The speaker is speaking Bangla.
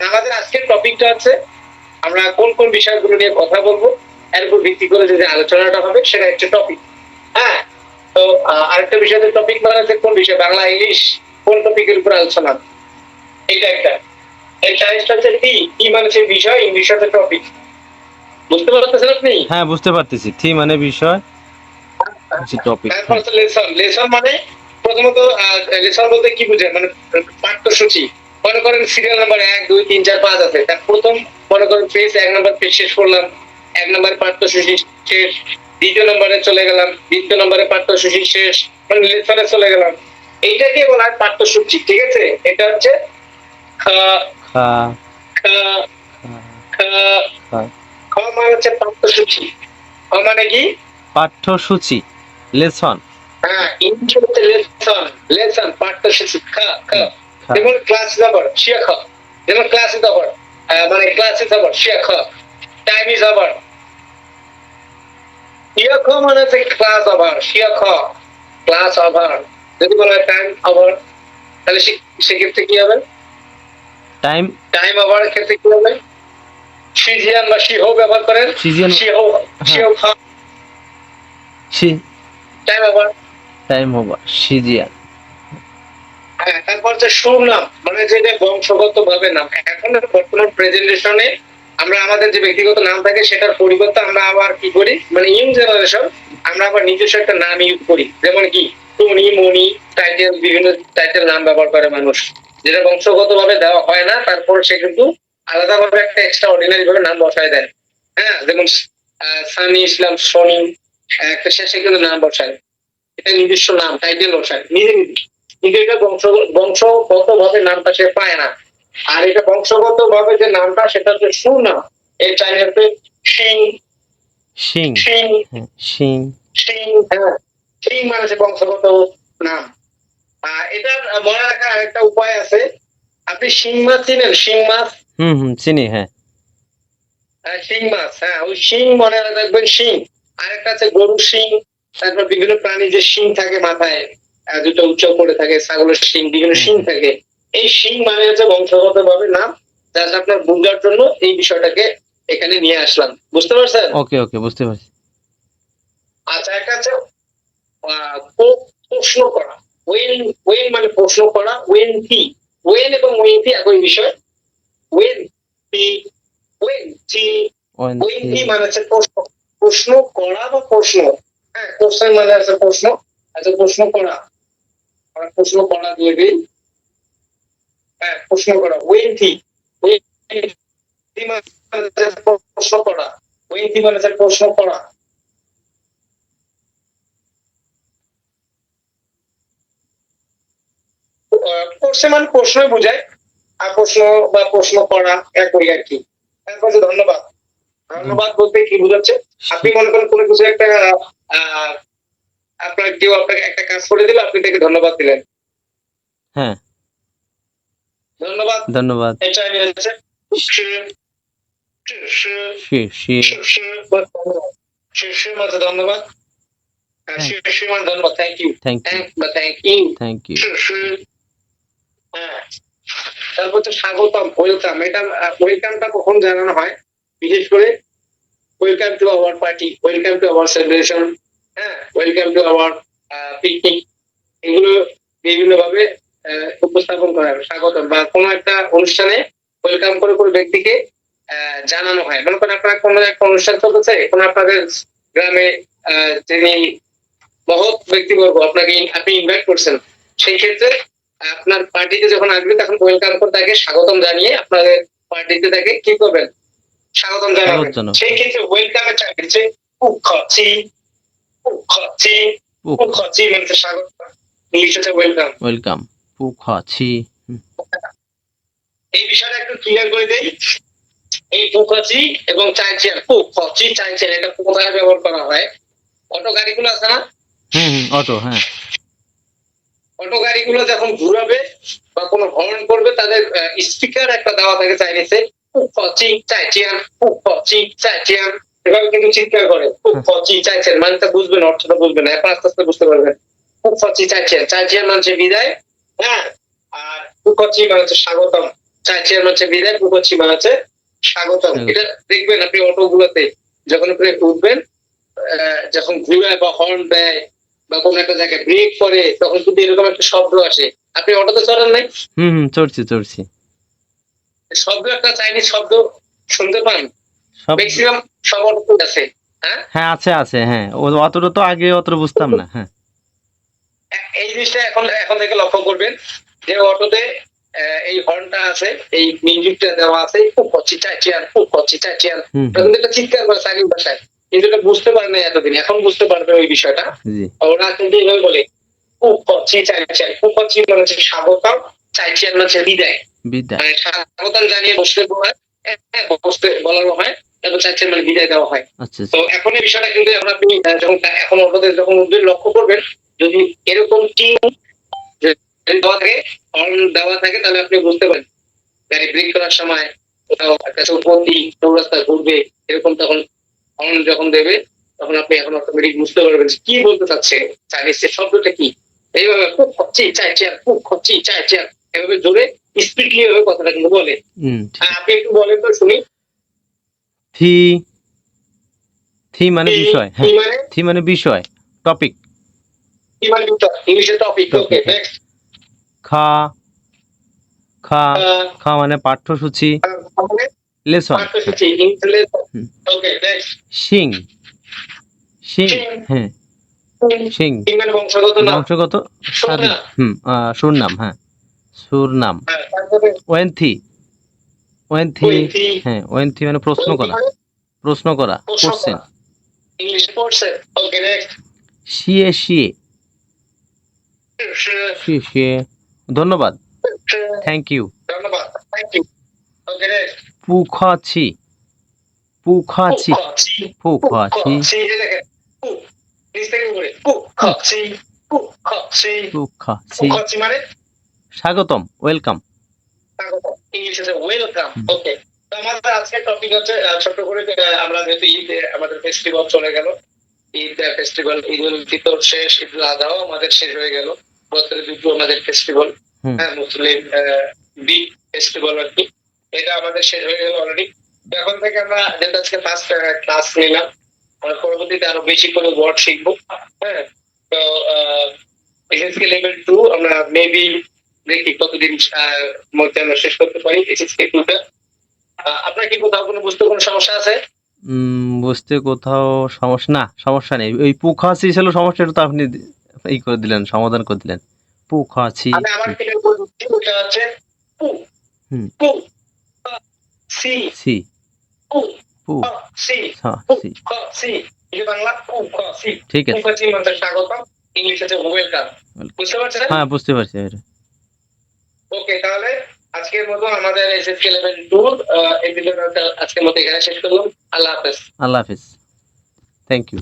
আমাদের আজকের টপিকটা আছে আমরা কোন কোন বিষয়গুলো নিয়ে কথা বলব এর উপর ভিত্তি করে যে আলোচনাটা হবে সেটা হচ্ছে টপিক হ্যাঁ? তো আরেকটা বিষয়ের টপিক মানে হচ্ছে কোন বিষয়? বাংলা ইংলিশ কোন টপিকের উপর আলোচনা? এটা একটা। এর সাইজটা হচ্ছে টি টি মানে হচ্ছে বিষয়? ইংলিশ হচ্ছে টপিক বুঝতে পারতেছেন আপনি? হ্যাঁ বুঝতে পারতেছি। থি মানে বিষয়? Topic lesson. লেসন মানে প্রথমত লেসন বলতে কি বুঝে মানে পাঠ্যসূচি। মনে করেন সিরিয়াল নাম্বার এক দুই তিন চার পাঁচ আছে। তার প্রথম মনে করেন পেজ এক নম্বর পেজ শেষ করলাম। এক নম্বর পাঠ্যসূচি শেষ। দ্বিতীয় নম্বরে চলে গেলাম। দ্বিতীয় নম্বরে পাঠ্যসূচি শেষ। মানে লেসনে চলে গেলাম। এইটাকে বলা হয় পাঠ্যসূচি ঠিক আছে? এটা হচ্ছে খ খা খ খ খ মানে হচ্ছে পাঠ্যসূচি খ মানে কি? পাঠ্যসূচি লেসন। হ্যাঁ ইংলিশ হচ্ছে লেসন লেসন পাঠ্যসূচি খ খা। যেমন ক্লাস যাবার শিয়া খ যেমন ক্লাস মানে ক্লাসে টাইম ইজ মানে হচ্ছে ক্লাস ক্লাস যদি বলা হয় টাইম আবার তাহলে সেক্ষেত্রে কি হবে? টাইম টাইম ক্ষেত্রে কি হবে? সিজিয়ান বা সিহো ব্যবহার করেন। সিজিয়ান টাইম টাইম হবা সিজিয়া হ্যাঁ, তারপর হচ্ছে সুনাম মানে যেটা বংশগত ভাবে নাম। এখন বর্তমান প্রেজেন্টেশনে আমরা আমাদের যে ব্যক্তিগত নাম থাকে সেটার পরিবর্তে আমরা আবার কি করি? মানে ইয়ং জেনারেশন আমরা আবার নিজস্ব একটা নাম ইউজ করি। যেমন কি টনি মনি টাইটেল বিভিন্ন টাইটেল নাম ব্যবহার করে মানুষ। যেটা বংশগত ভাবে দেওয়া হয় না তারপর সে কিন্তু আলাদা ভাবে একটা এক্সট্রা অর্ডিনারি ভাবে নাম বসায় দেয়। হ্যাঁ যেমন সানি ইসলাম সনি একটা শেষে কিন্তু নাম বসায়। এটা নিজস্ব নাম টাইটেল বসায়। নিজে নিজে। কিন্তু এটা বংশ বংশগত ভাবে নামটা সে পায় না। আর এটা বংশগত ভাবে যে নামটা সেটা হচ্ছে সুনাম এর চাইনাতে সিং সিং সিং সিং সিং হ্যাঁ। সিং মানে হচ্ছে বংশগত নাম। আর এটার মনে রাখার আরেকটা উপায় আছে। আপনি শিং মাছ চিনেন? শিং মাছ? হুম হুম চিনি হ্যাঁ। হ্যাঁ, শিং মাছ হ্যাঁ। ওই শিং মনে রাখবেন শিং। আরেকটা আছে গরুর শিং। তারপর বিভিন্ন প্রাণী যে শিং থাকে মাথায় দুটো উচ্চ করে থাকে ছাগলের শিং বিভিন্ন শিং থাকে। এই শিং মানে হচ্ছে বংশগত ভাবে নাম জাস্ট আপনার বুঝার জন্য এই বিষয়টাকে এখানে নিয়ে আসলাম। বুঝতে পারছেন? ওকে ওকে বুঝতে পারছি। আচ্ছা একটা আছে প্রশ্ন করা। ওয়েন ওয়েন মানে প্রশ্ন করা ওয়েন কি? ওয়েন এবং ওয়েন কি একই বিষয়। ওয়েন কি? ওয়েন কি? ওয়েন কি? মানে হচ্ছে প্রশ্ন। প্রশ্ন করা বা প্রশ্ন? হ্যাঁ কোশ্চেন মানে আছে প্রশ্ন। আচ্ছা প্রশ্ন করা। প্রশ্ন করা দিই। হ্যাঁ প্রশ্ন করা। প্রশ্ন করা। মানে প্রশ্ন করা। মানে প্রশ্নই বোঝায়, আর প্রশ্ন বা প্রশ্ন করা একই আর কি। ধন্যবাদ। ধন্যবাদ বলতে কি বোঝাচ্ছে? আপনি মনে করেন কোনো কিছু একটা আপনার কেউ আপনাকে একটা কাজ করে দিল আপনি তাকে ধন্যবাদ দিলেন। হ্যাঁ। ধন্যবাদ। ধন্যবাদ। এটা আমি ধন্যবাদ। Thank you thank you thank you হ্যাঁ। তারপর স্বাগতম ওয়েলকাম এটা ওয়েলকামটা কখন জানানো হয়? বিশেষ করে welcome to our party welcome to our celebration হ্যাঁ ওয়েলকাম টু আওয়ার পিকনিক এগুলো বিভিন্ন ভাবে উপস্থাপন করা হয় স্বাগতম। বা কোনো একটা অনুষ্ঠানে ওয়েলকাম করে কোনো ব্যক্তিকে জানানো হয়। মনে করেন আপনার কোনো একটা অনুষ্ঠান চলতেছে কোনো আপনাদের গ্রামে যিনি মহৎ ব্যক্তিবর্গ আপনাকে আপনি ইনভাইট করছেন সেই ক্ষেত্রে আপনার পার্টিতে যখন আসবে তখন ওয়েলকাম করে তাকে স্বাগতম জানিয়ে আপনাদের পার্টিতে তাকে কি করবেন? স্বাগতম জানাবেন। সেই ক্ষেত্রে ওয়েলকামের চাকরি হচ্ছে উখচি উখচি মানে স্বাগত। ইংলিশ ওয়েলকাম ওয়েলকাম পুখাছি এই বিষয়টা একটু ক্লিয়ার করে দেই। এই পুখচি এবং চাইছেন পুখচি চাইছেন এটা কোথায় ব্যবহার করা হয়? অটো গাড়িগুলো আছে না? হুম হুম অটো হ্যাঁ। অটো গাড়িগুলো যখন ঘুরাবে বা কোনো হর্ন করবে তাদের স্পিকার একটা দেওয়া থাকে চাইনিজে। চিং চাইচিয়ান চিং চাইচিয়ান এভাবে কিন্তু চিৎকার করে। খুব ফচি চাইছেন মানে তা বুঝবেন অর্থটা বুঝবেন না। এখন আস্তে আস্তে বুঝতে পারবেন। চি চাইছেন। চাইচিয়ান মানে হচ্ছে বিদায় হ্যাঁ? আর চি মানে হচ্ছে স্বাগতম। চেয়ার হচ্ছে বিদায় পশ্চিমা আছে স্বাগতম। স্বাগতম। এটা দেখবেন আপনি অটো গুলোতে যখন আপনি উঠবেন আহ, যখন ঘুরায় বা হর্ন দেয় বা কোনো একটা জায়গায় ব্রেক করে তখন কিন্তু এরকম একটা শব্দ আসে। আপনি অটোতে চড়েন নাই? হুম হুম চড়ছি চড়ছি। শব্দ একটা চাইনিজ শব্দ শুনতে পান? ম্যাক্সিমাম সব আছে হ্যাঁ? হ্যাঁ আছে আছে হ্যাঁ। অতটা তো আগে অতটা বুঝতাম না হ্যাঁ। এই জিনিসটা এখন এখন থেকে লক্ষ্য করবেন যে অটোতে এই হর্নটা আছে এই মিউজিকটা দেওয়া আছে খুব কচ্ছি চাইছিয়ান খুব কচ্ছি চাইছিয়ান হুম। তখন এটা চিৎকার করে চাকরির ভাষায় কিন্তু এটা বুঝতে পারে না এতদিন এখন বুঝতে পারবে ওই বিষয়টা। ওরা কিন্তু এইভাবে বলে খুব কচ্ছি চাইছিয়ান খুব কচ্ছি মানে হচ্ছে স্বাগতম চাইছিয়ান মানে হচ্ছে বিদায়। মানে স্বাগতম জানিয়ে বসতে বলা হয় বসতে বলানো হয়। এবং চাইছিয়ান মানে বিদায় দেওয়া হয়। আচ্ছা তো এখন এই বিষয়টা কিন্তু এখন আপনি যখন এখন অটোতে যখন লক্ষ্য করবেন যদি এরকম টিম দেওয়া থাকে হর্ন দেওয়া থাকে তাহলে আপনি বুঝতে পারেন। গাড়ি ব্রেক করার সময় কোথাও একটা চৌপতি চৌরাস্তা ঘুরবে এরকম তখন হর্ন যখন দেবে তখন আপনি এখন অটোমেটিক বুঝতে পারবেন কি বলতে চাচ্ছে। চাইনিজ শব্দটা কি? এইভাবে খুব খচ্ছি চাই চেয়ার খুব খচ্ছি চাই চেয়ার এভাবে জোরে স্পিডলি এভাবে কথাটা কিন্তু বলে। হ্যাঁ, আপনি একটু বলেন তো শুনি। থি থি মানে বিষয় হ্যাঁ মানে? থি মানে বিষয় টপিক। মানে ইংলিশে টপিক ওকে নেক্সট খা খা খা। মানে পাঠ্যসূচি। লেসন সিং সিং। হ্যাঁ। সিং ইংল্যান্ড বংশগত নাম। সুরনাম। হুম সুরনাম হ্যাঁ সুরনাম হ্যাঁ, তারপরে? ওয়েন্থি ওয়েন্থি ওয়েন্থি। হ্যাঁ ওয়েন্থি মানে প্রশ্ন করা। প্রশ্ন করা কোশ্চেন। ইংলিশ পড়ছে? ওকে নেক্সট শিয়ে শিয়ে। শিয়ে শিয়ে। ধন্যবাদ। থ্যাংক ইউ ধন্যবাদ। থ্যাংক ইউ ওকে নেক্সট পুখাছি পুখাছি পুখাছি সি দেখেন। পু। নিচ থেকে উপরে। পু খাচ্ছি পু খাচ্ছি পুখাছি মানে? স্বাগতম। ওয়েলকাম ইংলিশ আছে ওয়েলকাম ওকে তো আমাদের আজকের টপিক হচ্ছে ছোট করে আমরা যেহেতু ঈদ আমাদের ফেস্টিভ্যাল চলে গেল। ঈদ ফেস্টিভ্যাল ঈদ উল ফিতর শেষ ঈদ উল আজহাও আমাদের শেষ হয়ে গেল। বছরে দুটো আমাদের ফেস্টিভ্যাল। হ্যাঁ মুসলিম বিগ ফেস্টিভ্যাল আর কি। এটা আমাদের শেষ হয়ে গেল অলরেডি এখন থেকে আমরা যেটা আজকে ফার্স্ট ক্লাস নিলাম আমরা পরবর্তীতে আরও বেশি করে ওয়ার্ড শিখব। হ্যাঁ তো এসএসকে লেভেল টু আমরা মেবি দেখি কতদিন মধ্যে আমরা শেষ করতে পারি টুটা আপনার কি কোথাও কোনো বুঝতে কোনো সমস্যা আছে? বুঝতে কোথাও সমস্যা না সমস্যা নেই। ওই পুখাছি ছিল সমস্যাটা তো আপনি দি- ই করে দিলেন সমাধান করে দিলেন। আমার থেকে হচ্ছে পু। হুম। পু সি। সি। পু পু। সি। সি। সি। বাংলা পু সি। ঠিক আছে। পু মানে স্বাগতম। ইংলিশ ওয়েলকাম বুঝতে পারছেন? হ্যাঁ বুঝতে পারছি। ওকে, তাহলে আজকের মতো আমাদের এসএসকে লেভেল টু এপিসোড আজকের মতো এখানে শেষ করলাম। আল্লাহ হাফেজ। আল্লাহ হাফিজ। Thank you